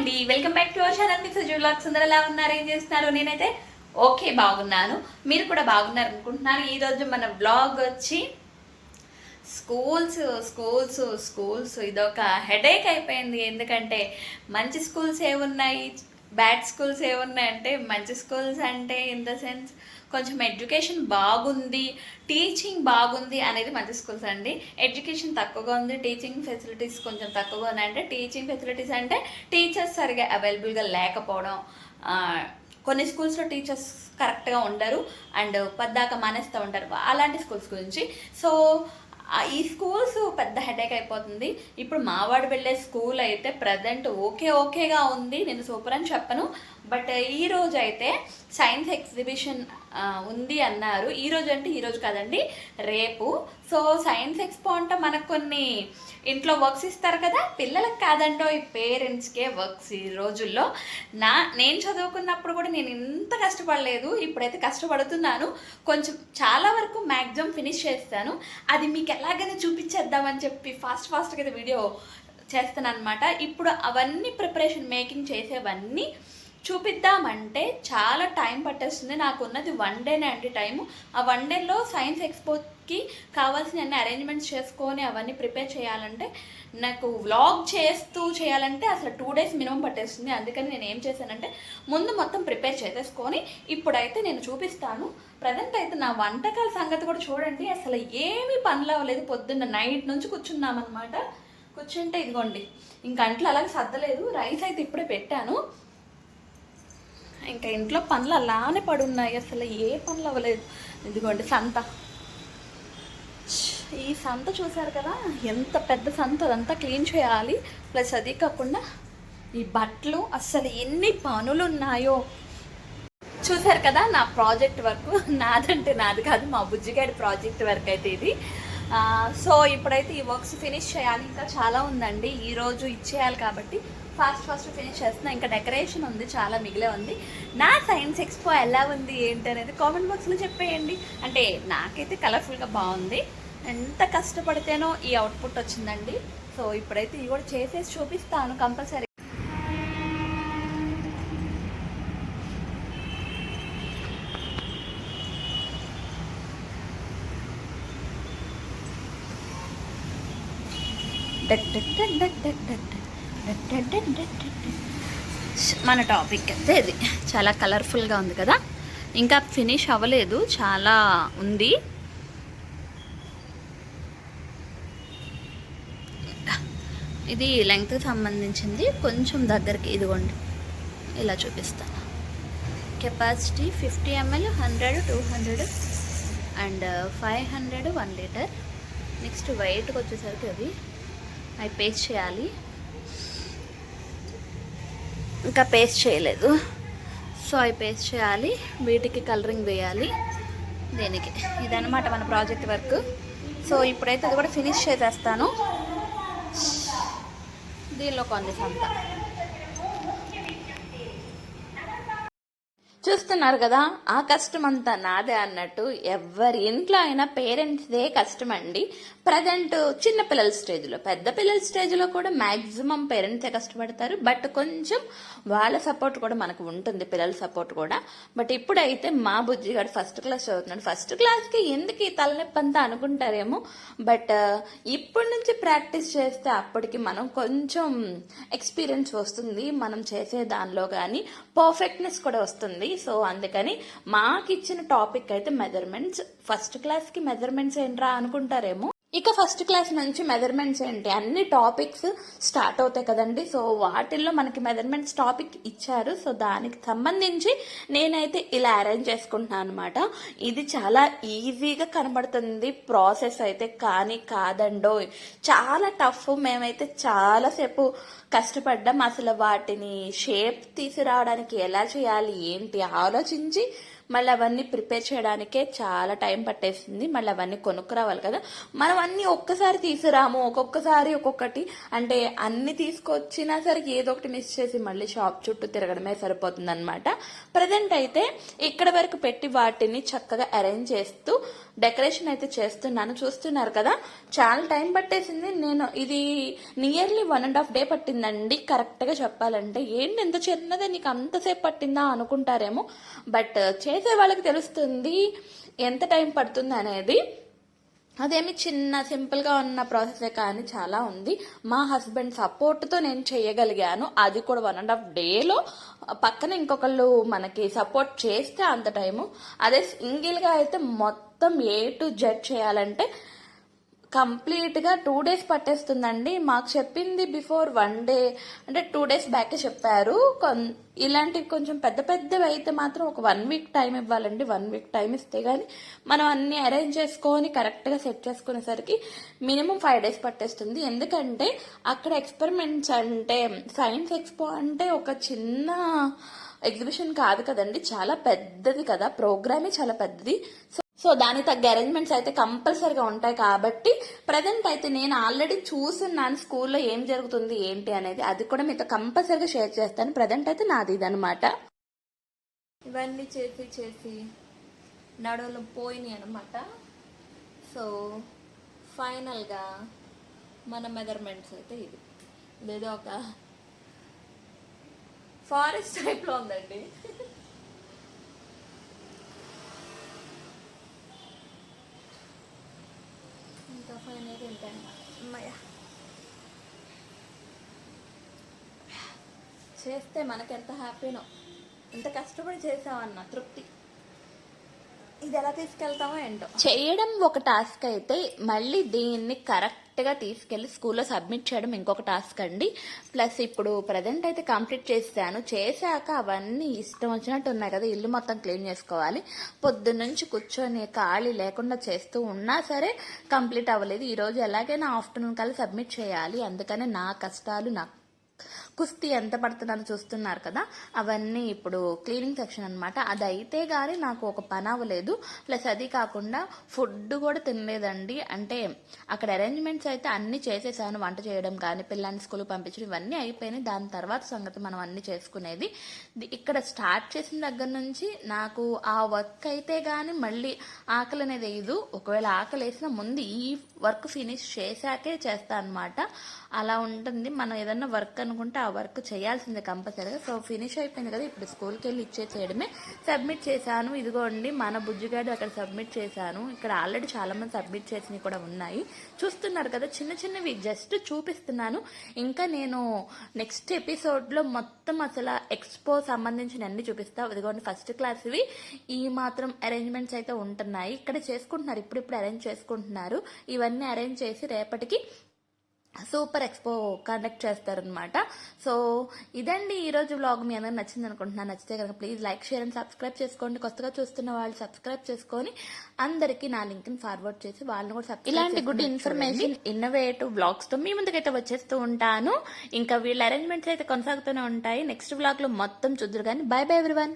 అండి. Welcome back to our channel me Sajeev vlogs అందరూ ఎలా ఉన్నారు? ఏం చేస్తున్నారు? నేనైతే ఓకే బాగున్నాను. మీరు కూడా బాగున్నారు అనుకుంటున్నాను ఈరోజు మన బ్లాగ్ వచ్చి స్కూల్స్ స్కూల్స్ స్కూల్స్ ఇదొక హెడేక్ అయిపోయింది. ఎందుకంటే మంచి స్కూల్స్ ఏమున్నాయి? బ్యాడ్ స్కూల్స్ ఏమున్నాయి అంటే మంచి స్కూల్స్ అంటే ఇన్ ద సెన్స్ కొంచెం ఎడ్యుకేషన్ బాగుంది టీచింగ్ బాగుంది అనేది మంచి స్కూల్స్ అండి. ఎడ్యుకేషన్ తక్కువగా ఉంది టీచింగ్ ఫెసిలిటీస్ కొంచెం తక్కువగా ఉన్నాయి అంటే టీచింగ్ ఫెసిలిటీస్ అంటే టీచర్స్ సరిగా అవైలబుల్గా లేకపోవడం కొన్ని స్కూల్స్లో టీచర్స్ కరెక్ట్గా ఉండరు. అండ్ పద్దాక మానేస్తూ ఉంటారు. అలాంటి స్కూల్స్ గురించి. సో ఈ స్కూల్స్ పెద్ద హెడేక్ అయిపోతుంది. ఇప్పుడు మావాడు వెళ్ళే స్కూల్ అయితే ప్రజెంట్ ఓకే ఓకేగా ఉంది. నేను సూపర్ అని చెప్పను. బట్ ఈ రోజు అయితే సైన్స్ ఎగ్జిబిషన్ ఉంది అన్నారు. ఈ రోజు అంటే ఈ రోజు కాదండి రేపు. సో సైన్స్ ఎక్స్పో అంటే మనకు కొన్ని ఇంట్లో వర్క్స్ ఇస్తారు కదా. పిల్లలకు కాదంటో ఈ పేరెంట్స్కే వర్క్స్ ఈ రోజుల్లో. నా నేను చదువుకున్నప్పుడు కూడా నేను ఇంత కష్టపడలేదు. ఇప్పుడైతే కష్టపడుతున్నాను. కొంచెం చాలా వరకు మ్యాక్సిమం ఫినిష్ చేస్తాను. అది మీకు ఎలాగైనా చూపించేద్దామని చెప్పి ఫాస్ట్ ఫాస్ట్గా అయితే వీడియో చేస్తాను అనమాట ఇప్పుడు అవన్నీ ప్రిపరేషన్ మేకింగ్ చేసేవన్నీ చూపిద్దామంటే చాలా టైం పట్టేస్తుంది. నాకు ఉన్నది వన్ డేనే అండి టైము. ఆ వన్ డేలో సైన్స్ ఎక్స్పోకి కావాల్సిన అన్ని అరేంజ్మెంట్స్ చేసుకొని అవన్నీ ప్రిపేర్ చేయాలంటే నాకు వ్లాగ్ చేస్తూ చేయాలంటే అసలు టూ డేస్ మినిమం పట్టేస్తుంది. అందుకని నేను ఏం చేశానంటే ముందు మొత్తం ప్రిపేర్ చేసేసుకొని ఇప్పుడైతే నేను చూపిస్తాను. ప్రజెంట్ అయితే నా వంటకాల సంగతి కూడా చూడండి. అసలు ఏమీ పనులు అవ్వలేదు. పొద్దున్న నైట్ నుంచి కూర్చున్నామన్నమాట. కూర్చుంటే ఇదిగోండి ఇంక అంట్లో అలాగే సర్దలేదు. రైస్ అయితే ఇప్పుడే పెట్టాను. ఇంకా ఇంట్లో పనులు అలానే పడున్నాయి. అసలు ఏ పనులు అవ్వలేదు. ఇదిగోండి సంత. ఈ సంత చూసారు కదా? ఎంత పెద్ద సంత. అదంతా క్లీన్ చేయాలి. ప్లస్ అది కాకుండా ఈ బట్టలు అసలు ఎన్ని పనులు ఉన్నాయో చూసారు కదా నా ప్రాజెక్ట్ వర్క్? నాదంటే నాది కాదు. మా బుజ్జిగాడి ప్రాజెక్ట్ వర్క్ అయితే ఇది. సో ఇప్పుడైతే ఈ వర్క్స్ ఫినిష్ చేయాలి. ఇంకా చాలా ఉందండి. ఈ రోజు ఇచ్చేయాలి కాబట్టి ఫాస్ట్ ఫాస్ట్ ఫినిష్ చేస్తున్నా. ఇంకా డెకరేషన్ ఉంది చాలా మిగిలే ఉంది. నా సైన్స్ ఎక్స్పో ఎలా ఉంది ఏంటి అనేది కామెంట్ బాక్స్లో చెప్పేయండి. అంటే నాకైతే కలర్ఫుల్గా బాగుంది. ఎంత కష్టపడితేనో ఈ అవుట్పుట్ వచ్చిందండి. సో ఇప్పుడైతే ఇది కూడా చేసేసి చూపిస్తాను కంపల్సరీ. మన టాపిక్ అయితే ఇది. చాలా కలర్ఫుల్గా ఉంది కదా? ఇంకా ఫినిష్ అవ్వలేదు చాలా ఉంది. ఇది లెంగ్త్ సంబంధించింది. కొంచెం దగ్గరికి ఇదిగోండి. ఇలా చూపిస్తాను. Capacity fifty ML hundred two hundred and five hundred one litre next వైట్కి వచ్చేసరికి అది అవి పేస్ట్ చేయాలి. ఇంకా పేస్ట్ చేయలేదు. సో అవి పేస్ట్ చేయాలి. వీటికి కలరింగ్ వేయాలి. దీనికి. ఇదనమాట మన ప్రాజెక్ట్ వర్క్. సో ఇప్పుడైతే అది కూడా ఫినిష్ చేసేస్తాను. దీనిలో కొంది సంత. చూస్తున్నారు కదా ఆ కష్టం అంతా నాదే అన్నట్టు ఎవరి ఇంట్లో అయినా పేరెంట్స్దే కష్టం అండి ప్రజెంట్ చిన్న పిల్లల స్టేజ్లో పెద్ద పిల్లల స్టేజ్లో కూడా మ్యాక్సిమం పేరెంట్సే కష్టపడతారు. బట్ కొంచెం వాళ్ళ సపోర్ట్ కూడా మనకు ఉంటుంది పిల్లల సపోర్ట్ కూడా. బట్ ఇప్పుడైతే మా బుజ్జి గారు ఫస్ట్ క్లాస్ చదువుతున్నాడు. ఫస్ట్ క్లాస్కి ఎందుకు ఈ తలనొప్పి అంతా అనుకుంటారేమో. బట్ uh, ఇప్పటి నుంచి ప్రాక్టీస్ చేస్తే అప్పటికి మనం కొంచెం ఎక్స్పీరియన్స్ వస్తుంది. మనం చేసే దానిలో కానీ పర్ఫెక్ట్నెస్ కూడా వస్తుంది. సో అందుకని మాకు ఇచ్చిన టాపిక్ అయితే మెజర్మెంట్స్ ఫస్ట్ క్లాస్కి మెజర్మెంట్స్ ఏంట్రా అనుకుంటారేమో? ఇక ఫస్ట్ క్లాస్ నుంచి మెజర్మెంట్స్ ఏంటి? అన్ని టాపిక్స్ స్టార్ట్ అవుతాయి కదండి. సో వాటిల్లో మనకి మెజర్మెంట్స్ టాపిక్ ఇచ్చారు. సో దానికి సంబంధించి నేనైతే ఇలా అరేంజ్ చేసుకుంటున్నాను అనమాట ఇది చాలా ఈజీగా కనబడుతుంది ప్రాసెస్ అయితే. కానీ కాదండో చాలా టఫ్. మేమైతే చాలాసేపు కష్టపడ్డాం. అసలు వాటిని షేప్ తీసుకురావడానికి ఎలా చేయాలి ఏంటి? ఆలోచించి మళ్ళీ అవన్నీ ప్రిపేర్ చేయడానికే చాలా టైం పట్టేస్తుంది మళ్ళీ అవన్నీ కొనుక్కురావాలి కదా. మనం అన్ని ఒక్కసారి తీసుకురాము ఒక్కొక్కసారి ఒక్కొక్కటి. అంటే అన్ని తీసుకొచ్చినా సరికి ఏదో ఒకటి మిస్ చేసి మళ్ళీ షాప్ చుట్టూ తిరగడమే సరిపోతుంది అనమాట ప్రజెంట్ అయితే ఇక్కడ వరకు పెట్టి వాటిని చక్కగా అరేంజ్ చేస్తూ డెకరేషన్ అయితే చేస్తున్నాను. చూస్తున్నారు కదా? చాలా టైం పట్టేసింది. నేను ఇది nearly one and half day పట్టిందండి. కరెక్ట్గా చెప్పాలంటే. ఏంటి ఎంత చిన్నదే? నీకు అంతసేపు పట్టిందా అనుకుంటారేమో. బట్ చేసే వాళ్ళకి తెలుస్తుంది ఎంత టైం పడుతుంది అనేది. అదేమి చిన్న సింపుల్గా ఉన్న ప్రాసెసే కానీ చాలా ఉంది. మా హస్బెండ్ సపోర్ట్తో నేను చేయగలిగాను. అది కూడా వన్ అండ్ హాఫ్ డేలో పక్కన ఇంకొకళ్ళు మనకి సపోర్ట్ చేస్తే అంత టైము. అదే సింగిల్గా అయితే మొత్తం ఏ టు జడ్ చేయాలంటే కంప్లీట్గా టూ డేస్ పట్టేస్తుందండి. మాకు చెప్పింది బిఫోర్ వన్ డే అంటే టూ డేస్ బ్యాకే చెప్పారు. కొన్ ఇలాంటివి కొంచెం పెద్ద పెద్దవి అయితే మాత్రం ఒక వన్ వీక్ టైం ఇవ్వాలండి. వన్ వీక్ టైం ఇస్తే గానీ మనం అన్ని అరేంజ్ చేసుకొని కరెక్ట్గా సెట్ చేసుకునేసరికి మినిమం ఫైవ్ డేస్ పట్టేస్తుంది. ఎందుకంటే అక్కడ ఎక్స్పెరిమెంట్స్ అంటే సైన్స్ ఎక్స్పో అంటే ఒక చిన్న ఎగ్జిబిషన్ కాదు కదండి. చాలా పెద్దది కదా. ప్రోగ్రామే చాలా పెద్దది. సో సో దానికి తగ్గ అరేంజ్మెంట్స్ అయితే కంపల్సరీగా ఉంటాయి కాబట్టి ప్రజెంట్ అయితే నేను ఆల్రెడీ చూస్తున్నాను స్కూల్లో ఏం జరుగుతుంది ఏంటి అనేది. అది కూడా మీతో కంపల్సరీగా షేర్ చేస్తాను. ప్రజెంట్ అయితే నాది ఇదనమాట ఇవన్నీ చేసి చేసి నడవలు పోయినాయి అనమాట సో ఫైనల్గా మన మెజర్మెంట్స్ అయితే ఇది. ఇదేదో ఒక ఫారెస్ట్ టైప్లో ఉందండి. ఏంటండి అమ్మయ్య చేస్తే మనకి ఎంత హ్యాపీనో ఎంత కష్టపడి చేసామన్న తృప్తి ఇది ఎలా తీసుకెళ్తామో ఏంటో? చేయడం ఒక టాస్క్ అయితే మళ్ళీ దీన్ని కరెక్ట్గా తీసుకెళ్ళి స్కూల్లో సబ్మిట్ చేయడం ఇంకొక టాస్క్ అండి. ప్లస్ ఇప్పుడు ప్రజెంట్ అయితే కంప్లీట్ చేశాను. చేశాక అవన్నీ ఇష్టం వచ్చినట్టు ఉన్నాయి కదా ఇల్లు మొత్తం క్లీన్ చేసుకోవాలి. పొద్దున్నుంచి కూర్చొని ఖాళీ లేకుండా చేస్తూ ఉన్నా సరే కంప్లీట్ అవ్వలేదు. ఈ రోజు ఎలాగైనా ఆఫ్టర్నూన్ కల్లా సబ్మిట్ చేయాలి. అందుకనే నా కష్టాలు నాకు కుస్తీ ఎంత పడుతుందని చూస్తున్నారు కదా అవన్నీ ఇప్పుడు క్లీనింగ్ సెక్షన్ అనమాట అది అయితే కానీ నాకు ఒక పని అవ్వలేదు ప్లస్ అది కాకుండా ఫుడ్ కూడా తినలేదండి. అంటే అక్కడ అరేంజ్మెంట్స్ అయితే అన్ని చేసేసాను వంట చేయడం కానీ పిల్లల్ని స్కూల్ పంపించడం ఇవన్నీ అయిపోయినాయి. దాని తర్వాత సంగతి మనం అన్ని చేసుకునేది. ఇక్కడ స్టార్ట్ చేసిన దగ్గర నుంచి నాకు ఆ వర్క్ అయితే కానీ మళ్ళీ ఆకలి అనేది వేయదు ఒకవేళ ఆకలి వేసిన ముందు ఈ వర్క్ ఫినిష్ చేశాకే చేస్తా అనమాట అలా ఉంటుంది. మనం ఏదన్నా వర్క్ అనుకుంటే ఆ వర్క్ చేయాల్సిందే కంపల్సరీగా. సో ఫినిష్ అయిపోయింది కదా ఇప్పుడు స్కూల్కి వెళ్ళి ఇచ్చే చేయడమే. సబ్మిట్ చేశాను ఇదిగోండి మన బుజ్జిగాడు అక్కడ సబ్మిట్ చేశాను. ఇక్కడ ఆల్రెడీ చాలామంది సబ్మిట్ చేసినవి కూడా ఉన్నాయి. చూస్తున్నారు కదా చిన్న చిన్నవి జస్ట్ చూపిస్తున్నాను. ఇంకా నేను నెక్స్ట్ ఎపిసోడ్లో మొత్తం అసలు ఎక్స్పో సంబంధించిన అన్ని చూపిస్తా. ఇదిగోండి ఫస్ట్ క్లాస్వి ఈ మాత్రం అరేంజ్మెంట్స్ అయితే ఉంటున్నాయి. ఇక్కడ చేసుకుంటున్నారు ఇప్పుడిప్పుడు అరేంజ్ చేసుకుంటున్నారు. ఇవన్నీ అరేంజ్ చేసి రేపటికి సూపర్ ఎక్స్పో కండక్ట్ చేస్తారనమాట సో ఇదండి ఈరోజు వ్లాగ్. మీ అందరికి నచ్చింది అనుకుంటున్నాను. నచ్చితే కనుక please like share and subscribe చేసుకోండి. కొత్తగా చూస్తున్న వాళ్ళు సబ్స్క్రైబ్ చేసుకొని అందరికీ నా లింక్ని ఫార్వర్డ్ చేసి వాళ్ళని కూడా ఇలాంటి గుడ్ ఇన్ఫర్మేషన్ ఇన్నోవేటివ్ బ్లాగ్స్తో మీ ముందుకైతే వచ్చేస్తూ ఉంటాను. ఇంకా వీళ్ళ అరేంజ్మెంట్స్ అయితే కొనసాగుతూనే ఉంటాయి. నెక్స్ట్ బ్లాగ్లో మొత్తం చూద్దరు కానీ బై బై ఎవ్రీవన్